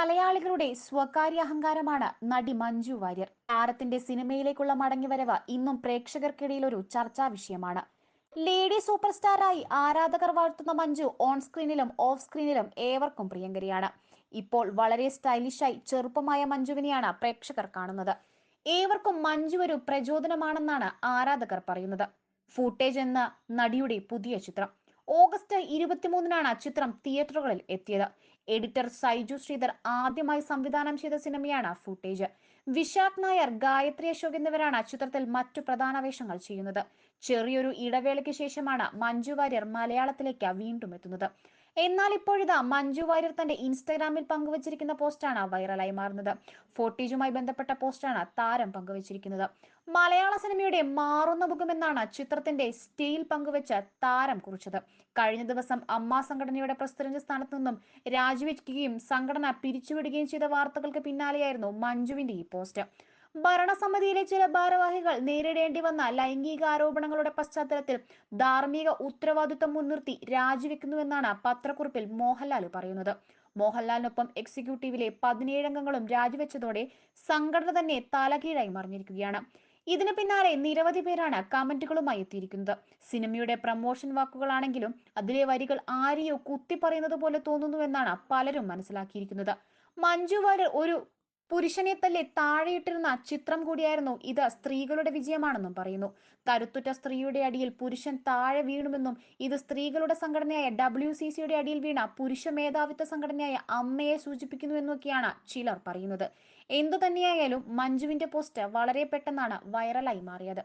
മലയാളികളുടെ സ്വകാര്യ അഹങ്കാരമാണ് നടി മഞ്ജു വാര്യർ. താരത്തിന്റെ സിനിമയിലേക്കുള്ള മടങ്ങിവരവ് ഇന്നും പ്രേക്ഷകർക്കിടയിൽ ഒരു ചർച്ചാ വിഷയമാണ്. ലേഡി സൂപ്പർ സ്റ്റാറായി ആരാധകർ വാഴ്ത്തുന്ന മഞ്ജു ഓൺ സ്ക്രീനിലും ഓഫ് സ്ക്രീനിലും ഏവർക്കും പ്രിയങ്കരിയാണ്. ഇപ്പോൾ വളരെ സ്റ്റൈലിഷായി ചെറുപ്പമായ മഞ്ജുവിനെയാണ് പ്രേക്ഷകർ കാണുന്നത്. ഏവർക്കും മഞ്ജു ഒരു പ്രചോദനമാണെന്നാണ് ആരാധകർ പറയുന്നത്. ഫൂട്ടേജ് എന്ന നടിയുടെ പുതിയ ചിത്രം. ഓഗസ്റ്റ് ഇരുപത്തിമൂന്നിനാണ് ചിത്രം തിയേറ്ററുകളിൽ എത്തിയത്. എഡിറ്റർ സൈജു ശ്രീധർ ആദ്യമായി സംവിധാനം ചെയ്ത സിനിമയാണ് ഫുട്ടേജ്. വിശാഖ് നായർ ഗായത്രി അശോക് എന്നിവരാണ് ചിത്രത്തിൽ മറ്റു പ്രധാന വേഷങ്ങൾ ചെയ്യുന്നത്. ചെറിയൊരു ഇടവേളയ്ക്ക് ശേഷമാണ് മഞ്ജു വാര്യർ മലയാളത്തിലേക്ക് വീണ്ടും എത്തുന്നത്. എന്നാൽ ഇപ്പോഴിതാ മഞ്ജു വാര്യർ തന്റെ ഇൻസ്റ്റഗ്രാമിൽ പങ്കുവച്ചിരിക്കുന്ന പോസ്റ്റാണ് വൈറലായി മാറുന്നത്. ഫോട്ടേജുമായി ബന്ധപ്പെട്ട പോസ്റ്റാണ് താരം പങ്കുവച്ചിരിക്കുന്നത്. മലയാള സിനിമയുടെ മാറുന്ന മുഖമെന്നാണ് ചിത്രത്തിന്റെ സ്റ്റീൽ പങ്കുവച്ച് താരം കുറിച്ചത്. കഴിഞ്ഞ ദിവസം അമ്മ സംഘടനയുടെ പ്രസിഡന്റ് സ്ഥാനത്തു നിന്നും രാജിവെക്കുകയും സംഘടന പിരിച്ചുവിടുകയും ചെയ്ത വാർത്തകൾക്ക് പിന്നാലെയായിരുന്നു മഞ്ജുവിന്റെ ഈ പോസ്റ്റ്. ഭരണസമിതിയിലെ ചില ഭാരവാഹികൾ നേരിടേണ്ടി വന്ന ലൈംഗിക ആരോപണങ്ങളുടെ പശ്ചാത്തലത്തിൽ ധാർമ്മിക ഉത്തരവാദിത്വം മുൻനിർത്തി രാജിവെക്കുന്നുവെന്നാണ് പത്രക്കുറിപ്പിൽ മോഹൻലാൽ പറയുന്നത്. മോഹൻലാലിനൊപ്പം എക്സിക്യൂട്ടീവിലെ പതിനേഴ് അംഗങ്ങളും രാജിവെച്ചതോടെ സംഘടന തന്നെ തലകീഴായി മറിഞ്ഞിരിക്കുകയാണ്. ഇതിന് പിന്നാലെ നിരവധി പേരാണ് കമന്റുകളുമായി എത്തിയിരിക്കുന്നത്. സിനിമയുടെ പ്രമോഷൻ വാക്കുകളാണെങ്കിലും അതിലെ വരികൾ ആരെയോ കുത്തി പറയുന്നത് പോലെ തോന്നുന്നുവെന്നാണ് പലരും മനസ്സിലാക്കിയിരിക്കുന്നത്. മഞ്ജു വാര്യർ ഒരു പുരുഷനെ തല്ലെ താഴെയിട്ടിരുന്ന ചിത്രം കൂടിയായിരുന്നു ഇത്. സ്ത്രീകളുടെ വിജയമാണെന്നും പറയുന്നു. കരുത്തുറ്റ സ്ത്രീയുടെ അടിയിൽ പുരുഷൻ താഴെ വീണുമെന്നും ഇത് സ്ത്രീകളുടെ സംഘടനയായ ഡബ്ല്യു സി സിയുടെ അടിയിൽ വീണ പുരുഷ മേധാവിത്വ സംഘടനയായ അമ്മയെ സൂചിപ്പിക്കുന്നുവെന്നൊക്കെയാണ് ചിലർ പറയുന്നത്. എന്തു തന്നെയായാലും മഞ്ജുവിന്റെ പോസ്റ്റ് വളരെ പെട്ടെന്നാണ് വൈറലായി മാറിയത്.